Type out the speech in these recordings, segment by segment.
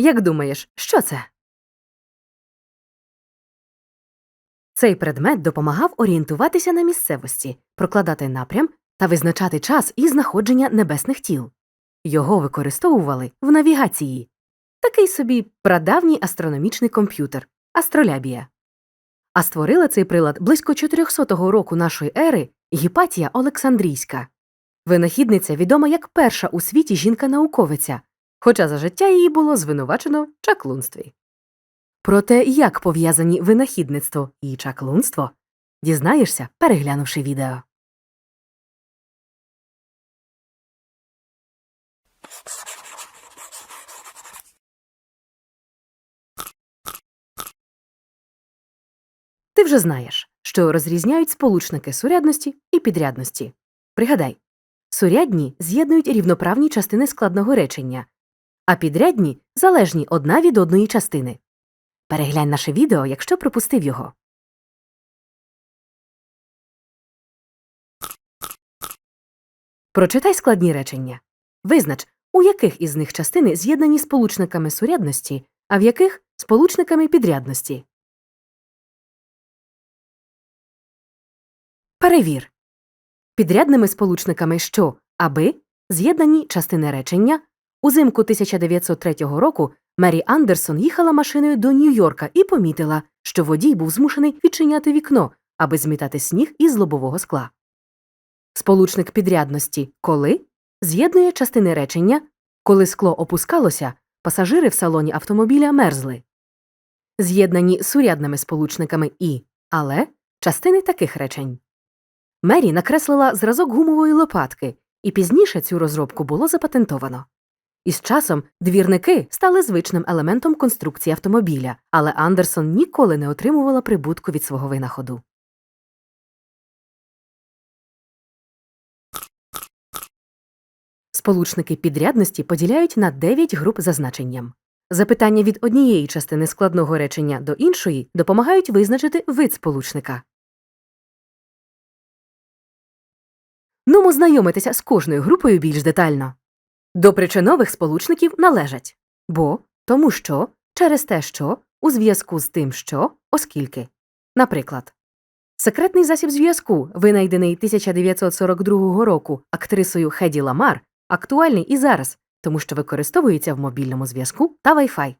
Як думаєш, що це? Цей предмет допомагав орієнтуватися на місцевості, прокладати напрям та визначати час і знаходження небесних тіл. Його використовували в навігації. Такий собі прадавній астрономічний комп'ютер астролябія. А створила цей прилад близько 400 року нашої ери Гіпатія Олександрійська. Винахідниця відома як перша у світі жінка-науковиця, хоча за життя її було звинувачено в чаклунстві. Про те, як пов'язані винахідництво і чаклунство, дізнаєшся, переглянувши відео. Ти вже знаєш, що розрізняють сполучники сурядності і підрядності. Пригадай, сурядні з'єднують рівноправні частини складного речення, а підрядні залежні одна від одної частини. Переглянь наше відео, якщо пропустив його. Прочитай складні речення. Визнач, у яких із них частини з'єднані сполучниками сурядності, а в яких сполучниками підрядності. Перевір. Підрядними сполучниками що, аби з'єднані частини речення. Узимку 1903 року Мері Андерсон їхала машиною до Нью-Йорка і помітила, що водій був змушений відчиняти вікно, аби змітати сніг із лобового скла. Сполучник підрядності коли з'єднує частини речення, коли скло опускалося, пасажири в салоні автомобіля мерзли. З'єднані сурядними сполучниками і але частини таких речень. Мері накреслила зразок гумової лопатки, і пізніше цю розробку було запатентовано. Із часом двірники стали звичним елементом конструкції автомобіля, але Андерсон ніколи не отримувала прибутку від свого винаходу. Сполучники підрядності поділяють на 9 груп за значенням. Запитання від однієї частини складного речення до іншої допомагають визначити вид сполучника. Нумо знайомитися з кожною групою більш детально. До причинових сполучників належать бо, тому що, через те, що, у зв'язку з тим, що, оскільки. Наприклад, секретний засіб зв'язку, винайдений 1942 року актрисою Хеді Ламар, актуальний і зараз, тому що використовується в мобільному зв'язку та Wi-Fi.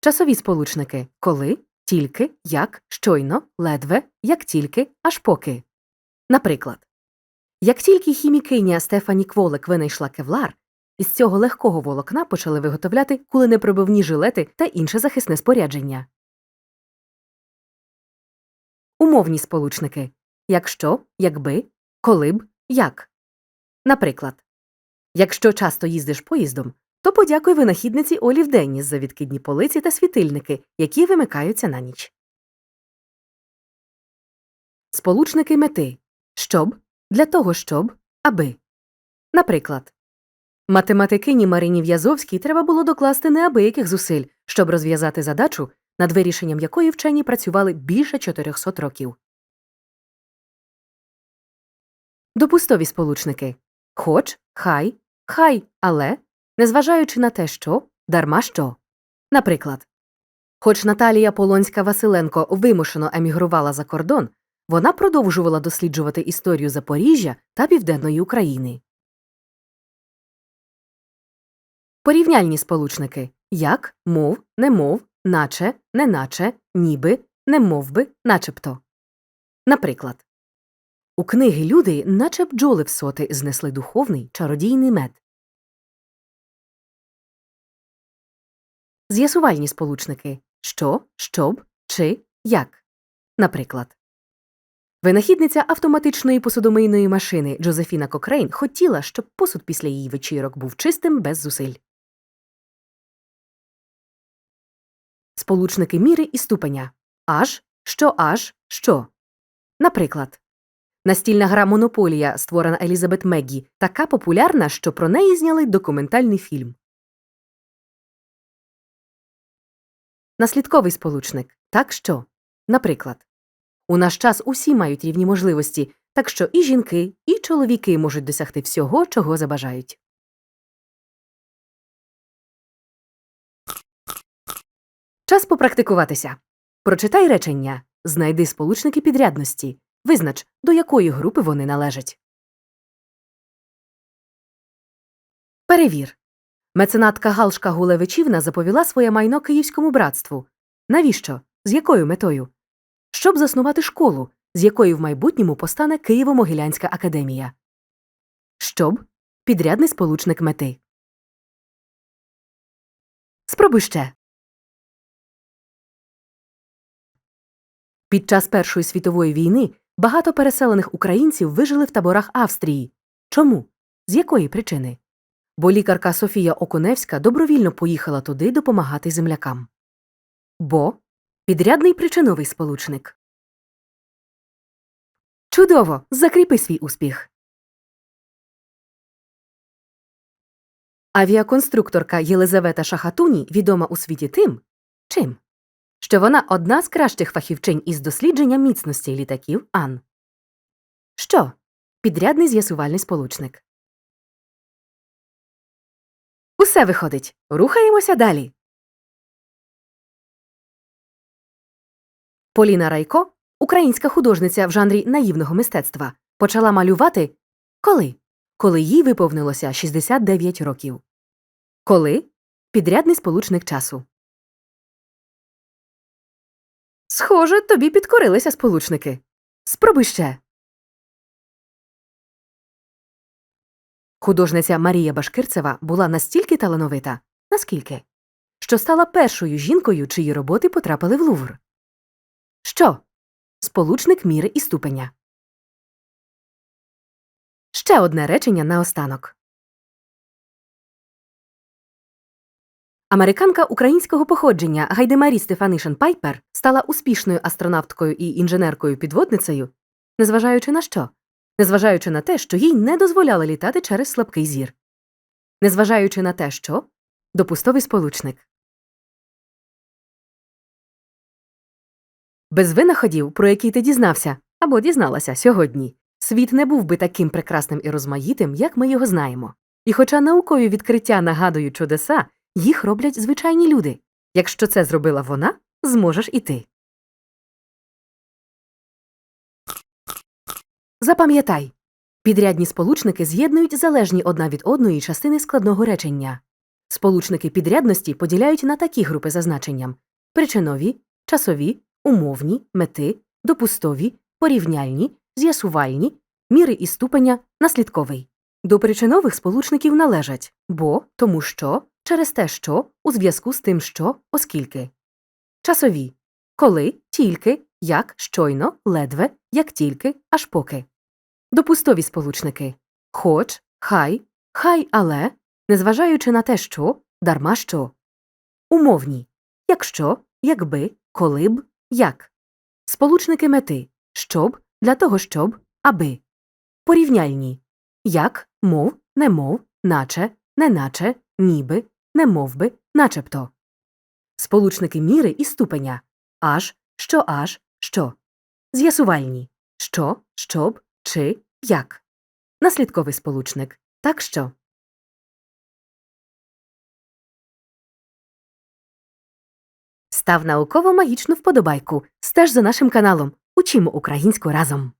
Часові сполучники коли, тільки, як, щойно, ледве, як тільки, аж поки. Наприклад, як тільки хімікиня Стефані Кволик винайшла кевлар, із цього легкого волокна почали виготовляти куленепробивні жилети та інше захисне спорядження. Умовні сполучники якщо, якби, коли б, як. Наприклад, якщо часто їздиш поїздом, то подякуй винахідниці Олі Денніс за відкидні полиці та світильники, які вимикаються на ніч. Сполучники мети щоб, для того, щоб, аби. Наприклад, математикині Марині В'язовській треба було докласти неабияких зусиль, щоб розв'язати задачу, над вирішенням якої вчені працювали більше 400 років. Допустові сполучники хоч, хай, хай, але, незважаючи на те, що, дарма що. Наприклад, хоч Наталія Полонська Василенко вимушено емігрувала за кордон, вона продовжувала досліджувати історію Запоріжжя та Південної України. Порівняльні сполучники як, мов, немов, наче, неначе, ніби, немовби, начебто. Наприклад, у книги люди, наче бджоли в соти, знесли духовний чародійний мед. З'ясувальні сполучники що, щоб, чи, як. Наприклад, винахідниця автоматичної посудомийної машини Джозефіна Кокрейн хотіла, щоб посуд після її вечірок був чистим без зусиль. Сполучники міри і ступеня аж, що аж, що. Наприклад, настільна гра Монополія, створена Елізабет Меггі, така популярна, що про неї зняли документальний фільм. Наслідковий сполучник так що. Наприклад, у наш час усі мають рівні можливості, так що і жінки, і чоловіки можуть досягти всього, чого забажають. Час попрактикуватися. Прочитай речення, знайди сполучники підрядності, визнач, до якої групи вони належать. Перевір. Меценатка Галшка Гулевичівна заповіла своє майно київському братству. Навіщо? З якою метою? Щоб заснувати школу, з якої в майбутньому постане Києво-Могилянська академія. Щоб підрядний сполучник мети. Спробуй ще. Під час Першої світової війни багато переселених українців вижили в таборах Австрії. Чому? З якої причини? Бо лікарка Софія Окуневська добровільно поїхала туди допомагати землякам. Бо підрядний причиновий сполучник. Чудово! Закріпи свій успіх. Авіаконструкторка Єлизавета Шахатуні відома у світі тим, чим? Що вона одна з кращих фахівчинь із дослідження міцності літаків Ан. Що? Підрядний з'ясувальний сполучник. Усе виходить. Рухаємося далі. Поліна Райко, українська художниця в жанрі наївного мистецтва, почала малювати коли? Коли їй виповнилося 69 років. Коли? Підрядний сполучник часу. Схоже, тобі підкорилися сполучники. Спробуй ще. Художниця Марія Башкирцева була настільки талановита, наскільки, що стала першою жінкою, чиї роботи потрапили в Лувр. Що? Сполучник міри і ступеня. Ще одне речення наостанок. Американка українського походження Гайдемарі Стефанишин Пайпер стала успішною астронавткою і інженеркою-підводницею, незважаючи на що? Незважаючи на те, що їй не дозволяли літати через слабкий зір. Незважаючи на те, що допустовий сполучник. Без винаходів, про які ти дізнався або дізналася сьогодні, світ не був би таким прекрасним і розмаїтим, як ми його знаємо. І хоча наукові відкриття нагадують чудеса, їх роблять звичайні люди. Якщо це зробила вона, зможеш і ти. Запам'ятай. Підрядні сполучники з'єднують залежні одна від одної частини складного речення. Сполучники підрядності поділяють на такі групи за значенням причинові, часові, умовні, мети, допустові, порівняльні, з'ясувальні, міри і ступеня, наслідковий. До причинових сполучників належать бо, тому що, через те, що, у зв'язку з тим, що, оскільки. Часові коли, тільки, як, щойно, ледве, як тільки, аж поки. Допустові сполучники хоч, хай, хай, але, незважаючи на те, що, дарма що. Умовні якщо, якби, коли б, як. Сполучники мети щоб, для того, щоб, аби. Порівняльні як, мов, немов, наче, неначе, ніби, немовби, начебто. Сполучники міри і ступеня аж, що аж, що. З'ясувальні що, щоб, чи, як. Наслідковий сполучник так що. Став науково магічну вподобайку. Стеж за нашим каналом. Учимо українську разом.